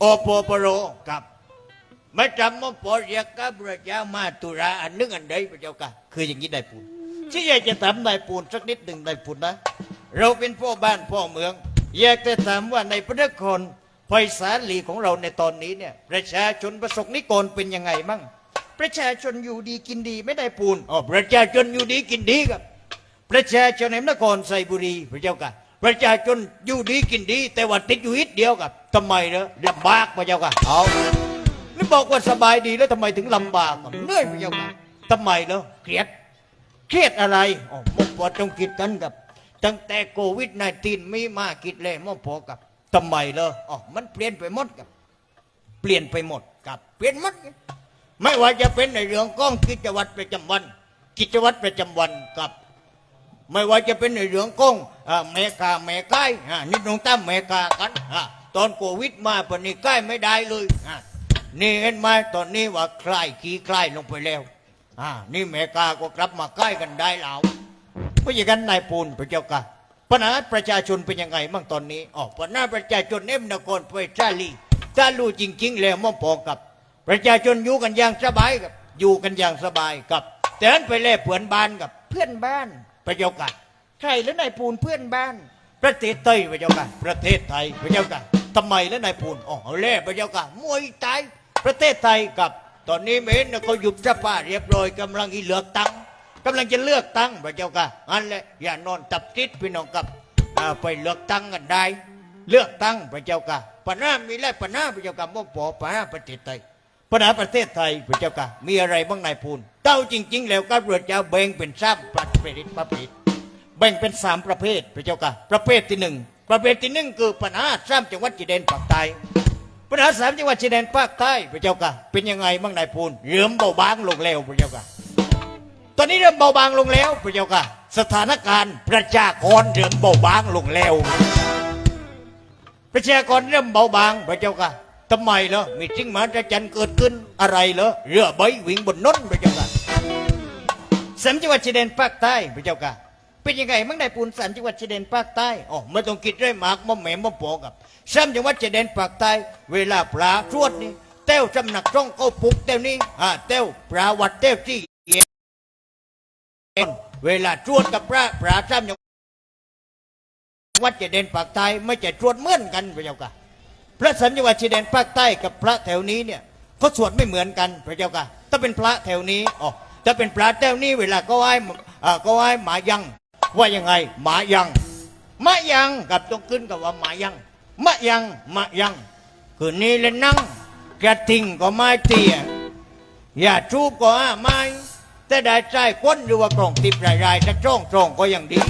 โอปปโรกับไม่จำว่าปอเรียกกับพระเจ้ามาตุราอันนึงอันใดพระเจ้าค่ะคืออย่างนี้ได้ปูนที่อยากจะถามนายปูนสักนิดหนึ่งนายปูนนะ เราเป็นพ่อบ้านพ่อเมือง อยากจะถามว่าในพระนครไพศาลีของเราในตอนนี้เนี่ยประชาชนประสบนิกรเป็นยังไงมั่งประชาชนอยู่ดีกินดีไม่ได้ปูนอ๋อประชาชนอยู่ดีกินดีครับ ประชาชนในนครไซบุรีพระเจ้าค่ะ ประชาชนอยู่ดีกินดี แต่ว่าติดอยู่นิดเดียวกับทำไมเนอะลำบากพระเจ้าค่ะเอานี่บอกว่าสบายดีแล้วทำไมถึงลำบากเหนื่อยพระเจ้าค่ะทำไมเนอะเครียดเครียดอะไรอ๋อมอปอต้องคิดกันกับ ตั้งแต่โควิดนตีนมีมาคิดเลยมอปอกับทำไมเลออ๋อมันเปลี่ยนไปหมดกับ เปลี่ยนไปหมดกับ เปลี่ยนหมด ไม่ว่าจะเป็นในเรื่องก้องกิจวัตรประจำวัน กิจวัตรประจำวันกับ ไม่ว่าจะเป็นในเรื่องกงอ่าแม่กาแม่ใกล้อ่านี่น้องตั้มแม่กากันตอนโควิดมาปนี้ใกล้ไม่ได้เลยนี่เห็นไหมตอนนี้ว่าคลายขี้คลายลงไปแล้วอ่านี่แม่กาก็กลับมาใกล้กันได้แล้วเพราะอย่างนั้นนายปูนพระเจ้าค่ะปัญหาประชาชนเป็นยังไงบ้างตอนนี้อ๋อปัญหาประชาชนเอ็มนครไปชาลีถ้ารู้จริง ๆ แล้วม่อมพอกับ ประชาชนอยู่กันอย่างสบายกับ อยู่กันอย่างสบายกับ แต่นั้นไปแล่เพื่อนบ้านกับเพื่อนบ้าน พระเจ้าค่ะ ใครแล้วนายปูนเพื่อนบ้าน ประเทศไทยพระเจ้าค่ะ ประเทศไทยพระเจ้าค่ะทำไมแล้วนายปูนอ๋อเอาแล่พระเจ้าค่ะมวยตายประเทศไทยกับ ตอนนี้เมนเขาหยุดสภาเรียบร้อยกำลังอีเลือกตั้งกำลังจะเลือกตั้งพระเจ้าค่ะอันแหละอย่านอนตับติดพี่น้องกับอ่าไปเลือกตั้งกันได้ เลือกตั้งพระเจ้าค่ะปัญหามีแล้วปัญหาพระเจ้าค่ะมั่ปอปัญหาประเทศไทยปัญหาประเทศไทยพระเจ้าค่ะมีอะไรบ้างนายพูน เต้าจริง ๆ แล้วก็เรือเจ้าแบ่งเป็นสามประเภทประเภทแบ่งเป็นสามประเภทพระเจ้าค่ะประเภทที่หนึ่งประเภทที่หนึ่งคือปัญหาสามจังหวัดชายแดนภาคใต้ปัญหาสามจังหวัดชายแดนภาคใต้พระเจ้าค่ะเป็นยังไงบ้างนายพูนเริ่มเบาบางลงแล้วพระเจ้าค่ะตอนนี้เริ่มเบาบางลงแล้วพระเจ้าค่ะสถานการณ์ประชากรเริ่มเบาบางลงแล้วประชากรเริ่มเบาบางพระเจ้าค่ะทำไมเหรอมีสิ่งมหัศจรรย์เกิดขึ้นอะไรเหรอเรือใบวิ่งบนน้นพระเจ้าค่ะ สามจังหวัดชายแดนภาคใต้พระเจ้าค่ะเป็นยังไงมั่งได้ปูนสามจังหวัดชายแดนภาคใต้อ๋อไม่ต้องคิดเรื่อยมากม่แหม่ม่ปอกับสามจังหวัดชายแดนภาคใต้ เวลาปลาทวดนี่เต้วจำหนักจ้องเข้าปุกเต้วนี้อ่าเต้วปลาวัดเต้วที่เวลาทวดกับปลาปลาสามจังวัดเจดีย์ภาคใต้ไม่จะตรวจเหมือนกันพระเจ้าค่ะพระสัญญาวัดเจดีย์ภาคใต้กับพระแถวนี้เนี่ยเขาสวดไม่เหมือนกันพระเจ้าค่ะถ้าเป็นพระแถวนี้อ๋อ ถ้าเป็นพระแถวนี้เวลาก็ไหว้อ่าก็ไหว้หมายัง ว่ายังไง หมายังมะยังกับต้องขึ้นกับว่าหมายังมะยังมะยัง คืนนี้เลยนั่งกระทิงก็ไม่เตี้ยอย่าชูบก็อ้าไม้แต่ได้ใจก้นหรือว่ากล่องติบรายๆถ้าจ้องตรงก็ยังดี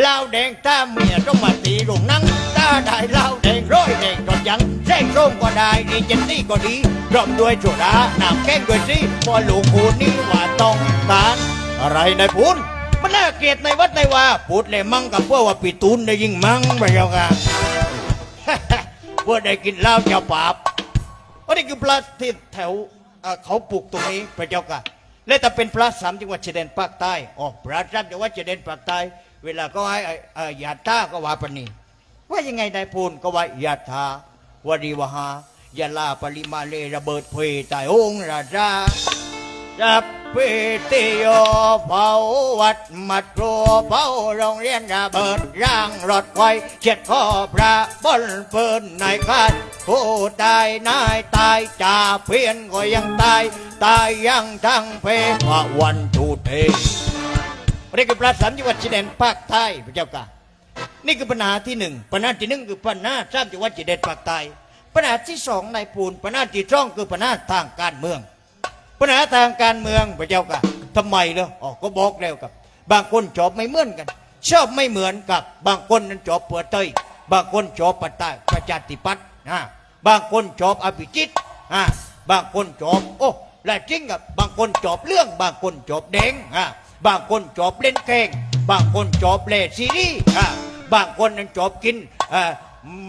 เล้าแดงถ้าเมียต้องมาตีลงนั่งถ้าได้เล้าแดงร้อยแดงก็ยังแจ้งส้มก็ได้ดีเจนซี่ก็ดี รอมด้วยโซดาน้ำแกงด้วยสิพอลูกคูนี่ว่าต้องการอะไรนายพูนมันน่าเกลียดในวัดในว่าพูดเลยมั่งกับพวกว่าปีตูนได้ยิ่งมั่งไปเจ้าค่ะพวกได้กินเหล้าเจ้าปาบอันนี้คือพระที่แถวเขาปลูกตรงนี้พระเจ้าค่ะและแต่เป็นพระสามจังหวัดชายแดนภาคใต้อ๋อพระสามจังหวัดชายแดนภาคใต้ เวลาก็ให้อ่อยาตาก็ว่าปานนีว่ายังไงนายพูนก็ว่ายาทาวาริวหา ยาลาปริมาเลระเบิดเพตายองค์ราชาจับเปติโยเผาวัดมัดครัวเผาโรงเรียนระเบิดร่างรถไฟเช็ดข้อพระบนเปินนายคาดผู้ตายนายตายจ่าเพียนก็ยังตาย ตายยังทั้งเพพระวันทูเทนี่คือพระสัมจังหวัดชายแดนภาคใต้พระเจ้าค่ะนี่คือปัญหาที่หนึ่งปัญหาที่หนึ่งคือปัญหาสามจังหวัดชายแดนภาคใต้ ปัญหาที่สองในปูนปัญหาที่สองคือปัญหาทางการเมือง ปัญหาทางการเมืองพระเจ้าค่ะทำไมเนออ๋อก็บอกแล้วกับ บางคนชอบไม่เหมือนกัน ชอบไม่เหมือนกับบางคนนั้นชอบเปิดเตยบางคนชอบปัตตาประชาธิปัตย์นะบางคนชอบอภิจิตอ่าบางคนชอบโอ้และจริงกับบางคนชอบเรื่อง บางคนชอบแดงอ่าบางคนชอบเล่นเกงบางคนชอบเล่ซีรีส์อ่าบางคนนั้นชอบกินอ่า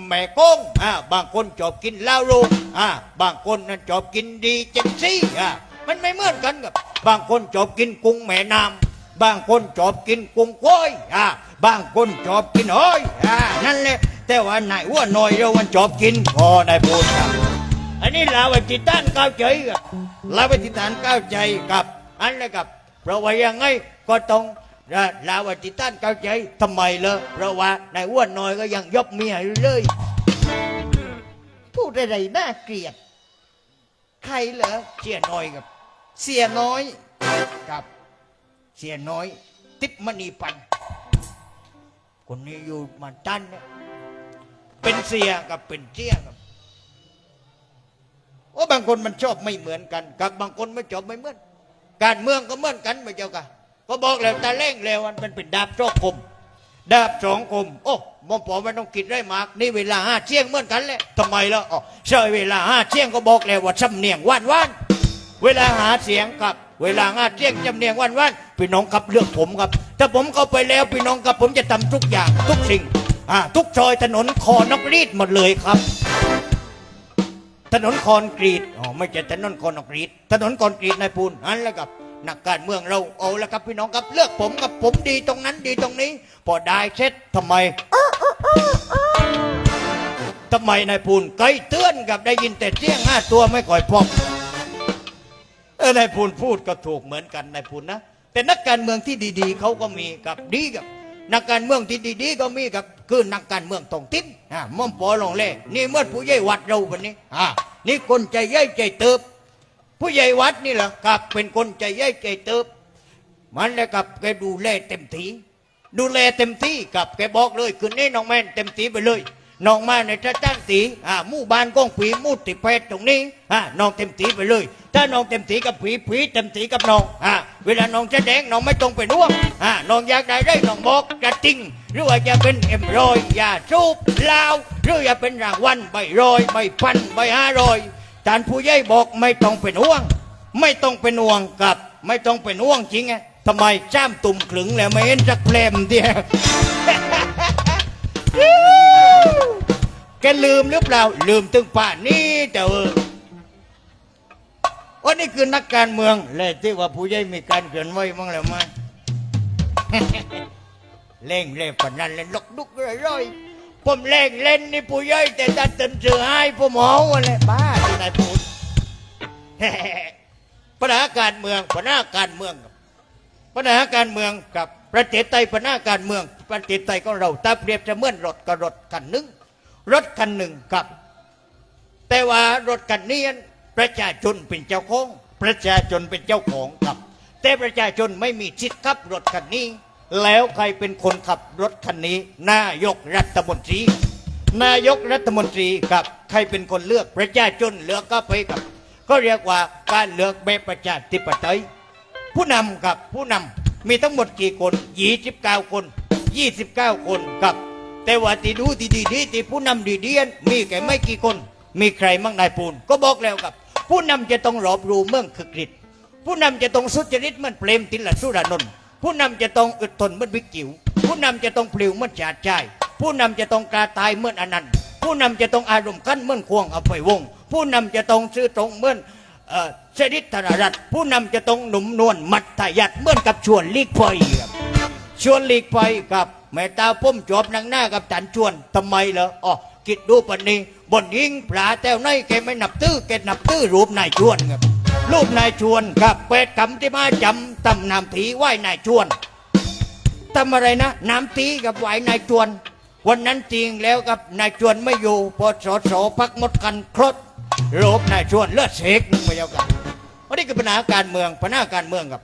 แม่โก้งอ่าบางคนชอบกินเหล้าลูกอ่าบางคนนั้นชอบกินดีเจนซี่อ่ามันไม่เหมือนกันกับบางคนชอบกินกุ้งแม่น้ำบางคนชอบกินกุ้งกล้วยอ่าบางคนชอบกินหอยอ่านั่นแหละแต่ว่านายอ้วนน้อยเรามันชอบกินพอนายพูดครับอันนี้ลาวิติตานก้าวใจครับลาวิติตานก้าวใจกับ อันนี้ครับเพราะว่ายังไงก็ต้อง ลาวติต้านก้าวใจทำไมเลอเพราะว่านายอ้วนน้อยก็ยังยกเมียอยู่เลย พูดอะไรน่าเกลียด ใครเหรอเสียน้อยครับ เสียน้อยครับ เสียน้อย ติปมณีพันคนนี้อยู่มาตันนะเป็นเสียกับเป็นเจียครับโอ้บางคนมันชอบไม่เหมือนกันกับบางคนไม่ชอบไม่เหมือน การเมืองก็เหมือนกันไม่เจ้าค่ะ ก็บอกแล้วตาเล่งแล้วมันเป็นดาบสองคม ดาบสองคม โอ้มอมปอไม่ต้องคิดได้มาก นี่เวลาห้าเที่ยงเหมือนกันแหละทำไมล่ะอ๋อใช่เวลาห้าเที่ยงก็บอกแล้วว่าสำเนียงว่านว่านเวลาหาเสียงกับ เวลาห้าเที่ยงจำเนียงว่านว่านพี่น้องกับเลือกผมครับ ถ้าผมเข้าไปแล้วพี่น้องกับผมจะทำทุกอย่างทุกสิ่งอ่าทุกซอยถนนคอนกรีดหมดเลยครับถนนคอนกรีต อ๋อ ไม่ใช่ถนนคอนกรีต ถนนคอนกรีตนายพูนอันแล้วกับ นักการเมืองเราเอาแล้วครับพี่น้องครับเลือกผมกับผมดีตรงนั้นดีตรงนี้ พอได้เสร็จทำไมทำไมนายพูนไกลเตือนกับได้ยินแต่เสียงห้าตัวไม่ค่อยพอเออนายพูนพูดก็ถูกเหมือนกันนายพูนนะแต่นักการเมืองที่ดีๆเขาก็มีกับดีกับ นักการเมืองที่ดีๆก็มีกับคือนักการเมืองตองติ้นอ่าม่อมปอลงเล่นี่เมื่อผู้ใหญ่วัดเราวันนี้อ่านี่คนใจใหญ่ใจเติบ ผู้ใหญ่วัดนี่แหละกับเป็นคนใจใหญ่ใจเติบ มันเลยกับแกดูแลเต็มที่ดูแลเต็มที่กับแกบอกเลยคืนนี้น้องแม่นเต็มที่ไปเลยน้องมาในท่าจ้านตีอ่ามู่บ้านก้องผีมู่ติเพชรตรงนี้อ่าน้องเต็มทีไปเลย ถ้าน้องเต็มทีกับผีผีเต็มทีกับน้องอ่าเวลาน้องจะแดงน้องไม่ต้องไปร่วมอ่าน้องอยากได้ได้น้องบอกจะจริงหรือว่าจะเป็นเอ็มรอยยาสูบล้าหรือจะเป็นรางวัลใบรอยใบพันใบห้ารอย ท่านผู้ใหญ่บอกไม่ต้องเป็นห่วง ไม่ต้องเป็นห่วงกับ ไม่ต้องเป็นห่วงจริงไงทำไมจ้ามตุ่มขลึงแล้วไม่เห็นจักเพลมเดียว แกลืมหรือเปล่า ลืมตึงป่านนี้แต่เออว่านี่คือนักการเมืองเลยที่ว่าผู้ใหญ่มีการเกินไหวมั้งแล้วมั้ยเล่งเล่นปนนั้นเล่นลกดุกร่อย ผมเล่งเล่นนี่ผู้ใหญ่แต่ตัดต็มเสือให้ผมหมออะไรบ้าที่ไหนพูดปัญหาการเมืองปัญหาการเมืองครับปัญหาการเมืองกับประเทศไทยปัญหาการเมือง ประเทศไทยของเราตาเปรียบจะเหมือนรถกับรถคันหนึ่งรถคันหนึ่งครับ แต่ว่ารถคันนี้ประชาชนเป็นเจ้าของ ประชาชนเป็นเจ้าของครับ แต่ประชาชนไม่มีสิทธิ์ขับรถคันนี้ แล้วใครเป็นคนขับรถคันนี้ นายกรัฐมนตรี นายกรัฐมนตรีครับ ใครเป็นคนเลือกประชาชนเลือกก็ไปครับ ก็เรียกว่าการเลือกแบบประชาธิปไตยผู้นำครับผู้นำมีทั้งหมดกี่คน29 คน 29 คนครับ แต่ว่าที่ดูดีดีดีที่ผู้นำดีเดียนมีแค่ไม่กี่คน มีใครมั่งนายปูน ก็บอกแล้วครับ ผู้นำจะต้องรอบรู้เมืองคึกฤทธิ์ผู้นำจะต้องสุจริตเหมือนเปรมติลสุรานนท์ ผู้นำจะต้องอึดทนเหมือนวิกิว ผู้นำจะต้องปลิวเหมือนชาติชาย ผู้นำจะต้องกล้าตายเหมือนอนันต์ ผู้นำจะต้องอารมณ์ขันเหมือนควงอภัยวงศ์ผู้นำจะต้องซื่อตรงเหมือนเอ่อเสด็จธนรัตน์ผู้นำจะต้องหนุ่มนวลมัดทายัดเหมือนกับชวนลีกไฟชวนลีกไฟกับแม่ตาพุ่มจอบนางหน้ากับจันชวนทำไมเหรออ๋อคิดดูปันนี้บนยิงปลาแต้วในแกไม่นับตื้อแกนับตื้อรูปนายชวนครับ รูปนายชวนกับเป็ดคำที่มาจำตำนำถีไหวนายชวนทำอะไรนะน้ำตีกับไหวนายจวน วันนั้นจริงแล้วกับนายจวนไม่อยู่พอสอสอพักหมดกันครบโรบนายจวนเลือดเสกนึงไม่เอากันวันนี้คือปัญหาการเมืองปัญหาการเมืองครับ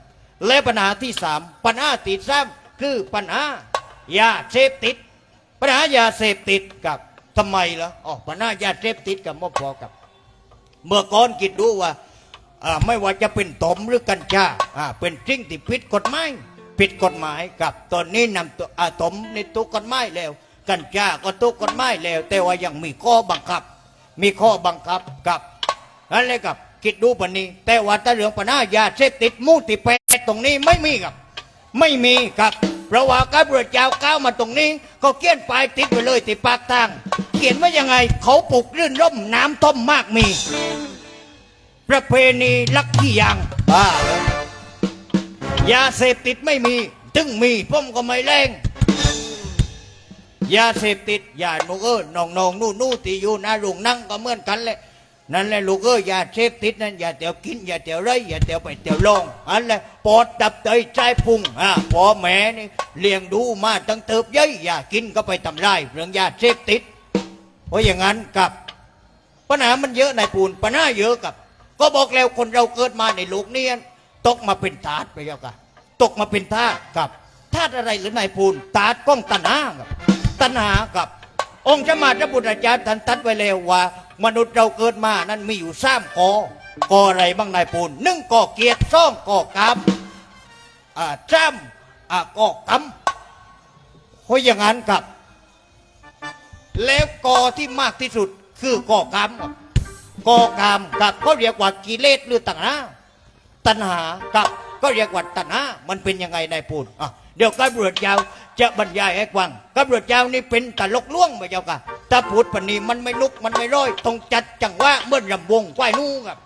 และปัญหาที่สามปัญหาติดซ้ำคือปัญหายาเสพติด ปัญหายาเสพติดกับทำไมล่ะอ๋อปัญหายาเสพติดกับมอบพอกับ เมื่อก่อนคิดดูว่า ไม่ว่าจะเป็นตมหรือกัญชาเป็นสิ่งที่ผิดกฎหมายผิดกฎหมายกับตอนนี้นำตัวตมในตุกกฎหมายแล้ว กัญชาก็ตุกกฎหมายแล้ว แต่ว่ายังมีข้อบังคับ มีข้อบังคับกับอะไรกับคิดดูปันนี้ แต่ว่าถ้าเรื่องปัญหายาเสพติดมูติแปดตรงนี้ไม่มีครับ ไม่มีครับเพราะว่าการบริจาคก้าวมาตรงนี้เขาเขียนป้ายติดไว้เลยที่ปากทาง เขียนว่ายังไงเขาปลูกรื่นร่มน้ำท่อมมากมี ประเพณีลักขี้ยางบ้าเลยยาเสพติดไม่มี ถึงมีผมก็ไม่แรงยาเสพติดยาหนูเออน้องน้องๆนู่นนู่นที่อยู่หนะลุงนั่งก็เหมือนกันเลยนั่นแหละลูกเอ้ยยาเสพติดนั่นอย่าเตียวกินอย่าเตียวไรอย่าเตียวไปเตียวลงอันแหละปอดดับเตยใจพุงอ่าพ่อแม่นี่เลี้ยงดูมาตั้งเติบเย้ยอย่ากินก็ไปทำลายเรื่องยาเสพติด เพราะอย่างนั้นกับปัญหามันเยอะนายปูนปัญหาเยอะกับ ก็บอกแล้วคนเราเกิดมาในโลกนี้ตกมาเป็นทาสไปแล้วกันตกมาเป็นทาสกับทาสอะไรหรือนายปูนทาสก้องตัณหากับตัณหากับ องค์สมมาพระบุตรเจ้าท่านตัดไว้แล้วว่า มนุษย์เราเกิดมานั้นมีอยู่สามกอกออะไรบ้างนายปูนหนึ่งกอเกียรติสองกอกรรมอ่าสามอ่ากอกรรมเพราะอย่างนั้นกับ แล้วกอที่มากที่สุดคือกอกรรมครับ กอกรรมกับก็เรียกว่ากิเลสหรือตัณหาตัณหากับก็เรียกว่าตัณหามันเป็นยังไงนายปูนอะเดี๋ยวกับเรือเจ้าจะบรรยายให้ฟังกับเรือเจ้านี่เป็นตลกล่วงไปเจ้าค่ะถ้าพูดปานนีมันไม่ลุกมันไม่ร้อยต้องจัดจังหวะเมื่อนรำวงไหวนู่ครับ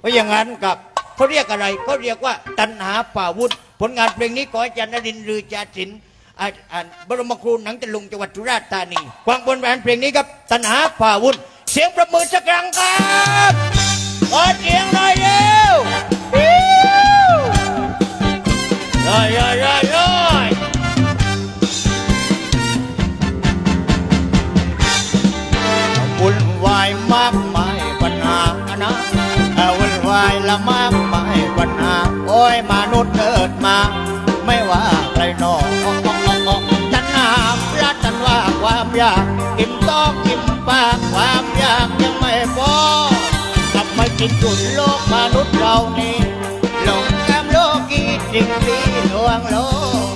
เพราะอย่างนั้นกับเขาเรียกอะไรเขาเรียกว่าตัณหาป่าวุธผลงานเพลงนี้ขออาจารย์นรินทร์รือจาศิลป์อ่านบรมครูหนังตะลุงจังหวัดสุราษฎร์ธานีฟังบนแหวนเพลงนี้ครับตัณหาป่าวุธ เสียงประมือสักครั้งครับขอเสียงหน่อยเร็วร้อยร้อยร้อยร้อยวุ่นวายมากมายปัญหานะวุ่นวายละมากมายปัญหา โอ้ยมนุษย์เกิดมา ไม่ว่าใครนอตัณหาพระตันว่าความอยาก กินต้องกินปากความอยากยังไม่พอกลับมากินจุดโลกมนุษย์เรานี่หลงกำโลกีสิ่งที่ลวงโลก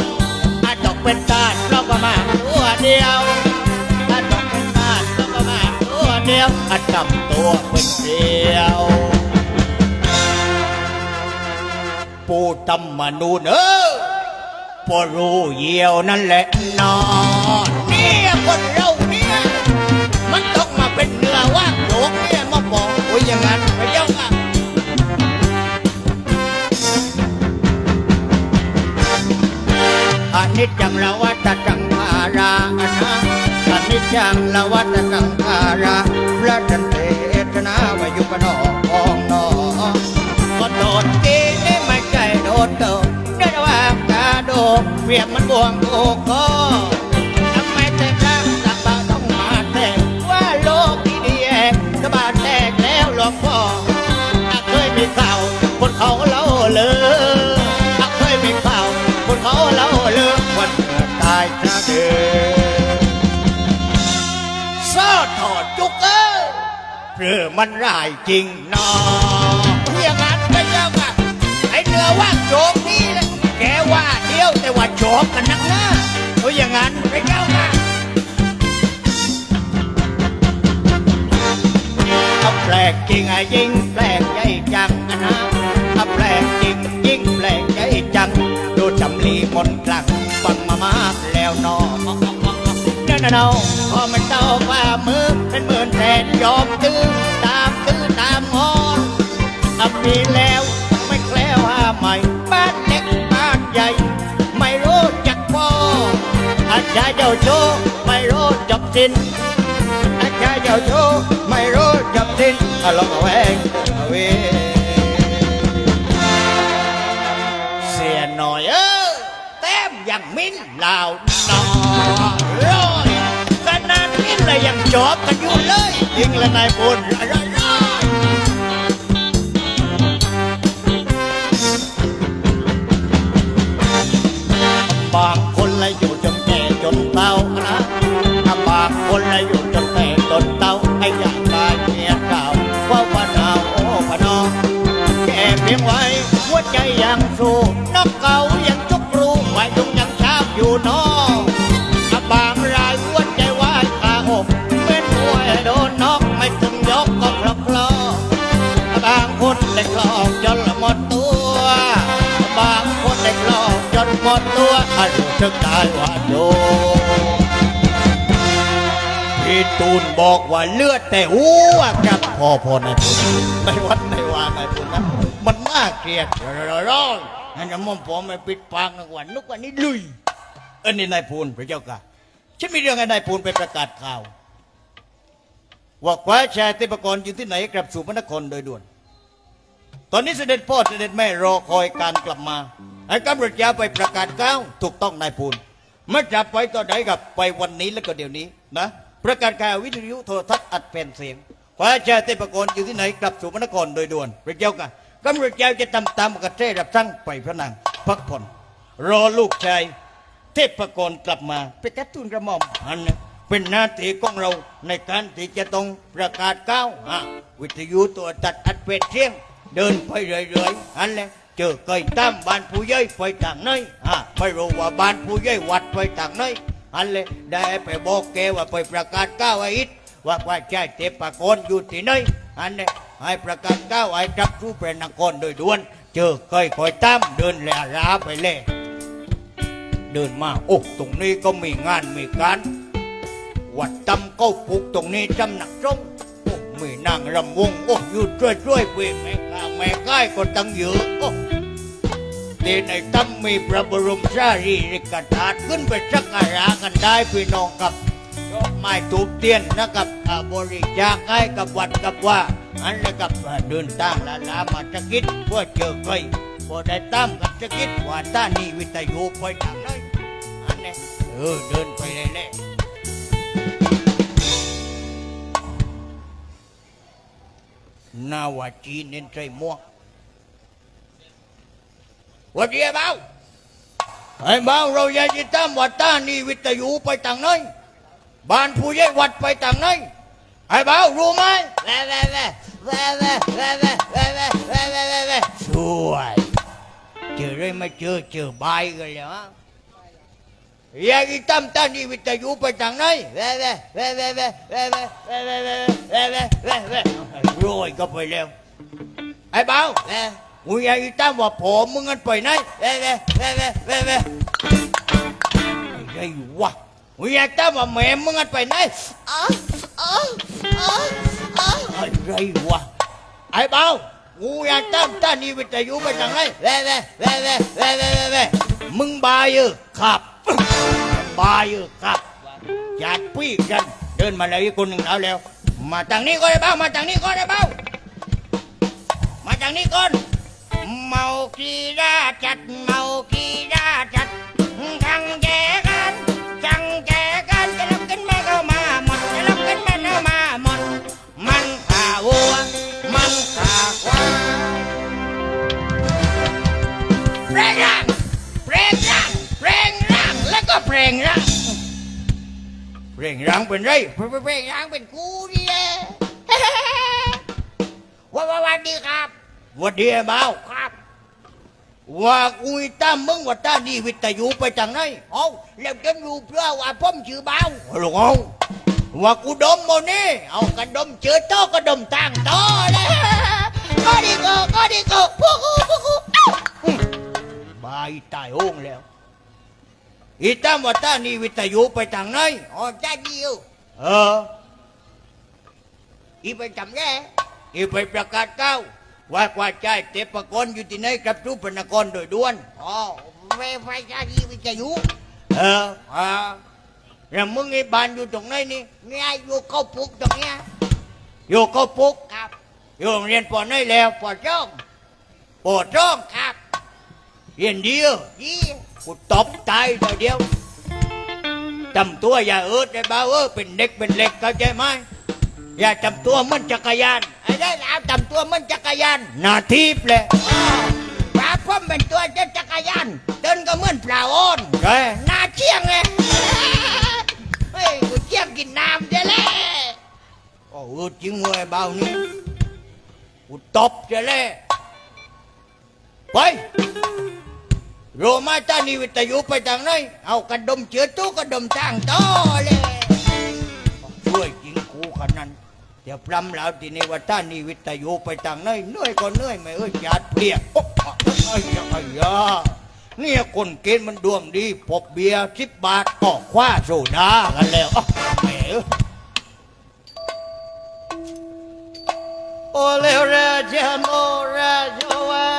อาจต้องเป็นตาเพราะประมาทตัวเดียวอาจต้องเป็นตาเพราะประมาทตัวเดียวอาจจำตัวเป็นเดียวปูตำมนูนเออพอรู้เยี่ยวนั่นแหละนอนเนี่ยคนเรา มันต้องมาเป็นเนื้อว่างโยกเนี่ยมาบอกโอ้ยอย่างนั้นไปเจ้าอะอันนี้จังละวัตจังภารานะอันนี้จังละวัตจังภาราพระจันเท มันร้ายจริงนอเรียกงานไปเจ้าค่ะไอเนื้อว่างโจมนี่แหละแกว่าเดียวแต่ว่าโจมกันนักหน้าเพราะอย่างนั้นไปเจ้าค่ะเอาแปลกจริงไอ้ยิ่งแปลกใจจังอะนะเอาแปลกจริงยิ่งแปลกใจจังดูจำลีมนต์กลังฟังมามากแล้วนอนั่นน่ะเนาะพอมันเต้าฝ่ามือเป็นหมื่นแสนยอมตื้อตามตื้อตามงอนอับ มีแล้วไม่แคล้วหาใหม่บ้านเล็กบ้านใหญ่ ไม่รู้จักพออาจารย์เจ้าโชไม่รู้จบสิ้นอาจารย์เจ้าโชไม่รู้จบสิ้นอะลองเอาแหวงเอาเวเสียหน่อยเออแต้มยังมิ้นลาวหนอร้อยขนาดนี้นเลยยังจอบกันอยู่เลยยิงและนายบุญ เพียงไว้ หัวใจยังสู้นกเก่ายังจุกรูไว้ยุงยังช้ำอยู่นอกบางรายหัวใจวายขาอกเหมือนหัวโดนนกไม่ถึงยกก็พลอกพลอบางคนได้คลอกจนหมดตัว บางคนได้คลอกจนหมดตัวอารู้ถึงได้ว่าโยพี่ตูนบอกว่าเลือดแต่หัวครับพอพอในายพูนในวัดในวาน เกลียดร้อนนั่นจะมอมผมไม่ปิดปากนักวันนุกวันนี้ลุยเอันนี้นายพูนพระเจ้าค่ะฉันมีเรื่องให้นายปูนไปประกาศข่าวว่าคว้าชายเทพกรอยู่ที่ไหนกลับสู่พระนครโดยด่วน ตอนนี้เสด็จพ่อเสด็จแม่รอคอยการกลับมาให้กำลังยาไปประกาศก้าวถูกต้องนายปูนมาจับไปต่อไหนกับไปวันนี้แล้วก็เดี๋ยวนี้นะ ประกาศข่าววิทยุโทรทัศน์อัดแผ่นเสียงคว้าชายเทพกรอยู่ที่ไหนกลับสู่พระนครโดยด่วนพระเจ้าค่ะ กำลังยาจะทำตามกระเทรับสั่งไปพระนางพักผ่อนรอลูกชายเทพกรกลับมาไปกระตุ้นกระหม่อมอันนะเป็นหน้าที่ของเราในการที่จะต้องประกาศก้าวอะวิทยุตัวตัดอัดเป็ดเสียง เดินไปเรื่อยๆอันแหละเจอไก่ตั้มบ้านผู้ใหญ่ไปทางไหนอะไม่รู้ว่าบ้านผู้ใหญ่วัดไปทางไหนอันเลยได้ไปบอกแกว่าไปประกาศก้าวไอ้อิดว่าว่าใจเทพกรอยู่ที่ไหนอันเนี่ย ให้ประกาศก้าวไอ้กลับสู่เป็นนครโดยด่วน เจอไก่คอยตั้มเดินแหล่ราไปเลย เดินมา โอ้ตรงนี้ก็มีงานมีการ วัดตำเก้าปุกตรงนี้จำหนักจงโอ้มีนางรำวง โอ้อยู่ช่วยช่วยเพื่แม่ข้าแม่ก้ายก็ตั้งเยอะโอ้เดในตั้มมีพระบรมสารีริกธาตุขึ้นไปสักการะกันได้พี่น้องกับดอกไม้ตูบเตียนนะครับอ่าบริจาคให้กับวัดกับว่า อันนี้กับอ่าเดินทางลาลามาจะกิดเพื่อเจอใครพอได้ตามกันจะกิดว่าต้านี่วิทยุไปทางไหนอันนี้เออเดินไปเลยแหละนาวาจีนเน้นใจม่วงวันเดียเบาไอ้เบาเราอยากจะตามวัดต้านี่วิทยุไปทางไหนบ้านผู้ใหญ่วัดไปทางไหน ไอ้เบารู้ไหมแว่แว่แว่แว่แว่แว่แว่แว่แว่แว่แว่แว่แว่ช่วยเจอเลยไม่เจอเจอใบกันแล้วอะอยากจะตามต้านี่วิทยุไปทางไหนแว่แว่แว่แว่แว่แว่แว่แว่แว่แว่แว่แว่แว่แว่รวยก็ไปแล้วไอ้เบาเอ้กูอยากจะตามว่าผมมึงกันไปไหนเว้เว้เว้เว้เว้เว้ไอ้วะกูอยากตามว่าแม่มึงกันไปไหนอ้าวอ้าว อะไรวะไอ้เบากูอยากตั้งต้านนิวิทยุเป็นยังไหนเว้เว้เว้เว้เว้เว้เว้มึงบายเออครับ บายเออครับอยากพี่กันเดินมาเลยคนหนึ่งแล้วแล้ว มาทางนี้ก็ได้เบามาทางนี้ก็ได้เบามาทางนี้ก่อนเมากีราจัดเมากีราจัด แล้วก็เพลงร่างเพลงร่างเป็นไรเพลงเพลงร่างเป็นกูนี่แหละว่าว่าวันดีครับวันดีเบาครับ ว่าอุยตามมึงว่าตาดีวิทยุไปจังไหนเอาแล้วจะอยู่เพื่อว่าผมชื่อเบาหลวงเอาว่ากูดมโมนี่เอากระดมเจอโตกระดมต่างโตเลยก็ดีก็ก็ดีก็พวกกูพวกกูเอ้าอืมบายตายโองแล้ว อีตามว่าตานี่วิทยุไปทางไหนอ๋อจ้าดิวเออ อีไปจำแย่อีไปประกาศก้าวว่ากว่าใจเทพกรอยู่ที่ไหนกับทุพนครโดยด่วนอ๋อไม่ไฟชาดีวิทยุเอออ่าแล้วมึงไอ้บ้านอยู่ตรงไหนนี่เนี่ยอยู่เข้าปุกตรงเนี้ยอยู่เข้าปุกครับอยู่โรงเรียนปอไหนแล้วปอจ้องปอจ้องครับเรียนเดียวยี่ กูตบตายเดียวเดียวจำตัวอย่าเอิดได้บ้าเออเป็นเด็กเป็นเล็กเข้าใจไหมอย่าจำตัวเหมันจักรยานไอ้ได้แล้วจำตัวเหมันจักรยานหนาทีบเลยปลาพ่อมเป็นตัวเจ้าจักรยานเดินก็เหมือนปลาโอนใช่หนาเชี่ยงไงเฮ้ยกูเชี่ยงกินน้ำเดี๋ยวแหละโอ้โหจริงเว้ยเบานี่กูตบเดี๋ยวแหละไป โรมาตานีวิทยุไปทางไหนเอากระดมเชื้อตู้กระดมทางต่อเลยช่วยจริงกูขนาดนั้นเดี๋ยวพรำแล้วทีนี้ว่าท่านีวิทยุไปต่างไหนเหนื่อยก็เหนื่อยไม่เอ้ยจัดเพลียโอ๊ะไอ้ยาไอ้ยาเนี่ยคนเกณฑ์มันดวงดีพบเบียร์สิบบาทก็คว้าโซดากันแล้วอ๊ะแหมโอเลวราชโมราชวัต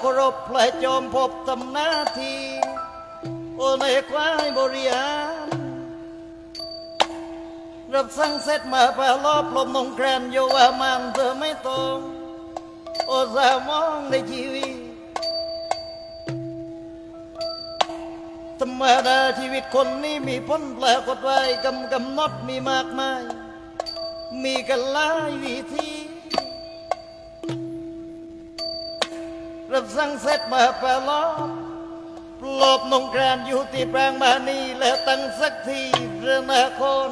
เคารพพระจอมพบทำหน้าที่โอในควายบริหารรับสั่งเสร็จมาปลอบลมนงแกรนโยว่ามันเธอไม่ตรงโอสามองในชีวิตธรรมดาชีวิตคนนี้มีพ้นแปลกฎไว้กำกำนดมีมากมาย มีกันหลายวิธี รับสั่งเสร็จมาปลอมปลอบนงแกรนอยู่ที่แปลงมานีแล้วตั้งสักทีเรือนาคน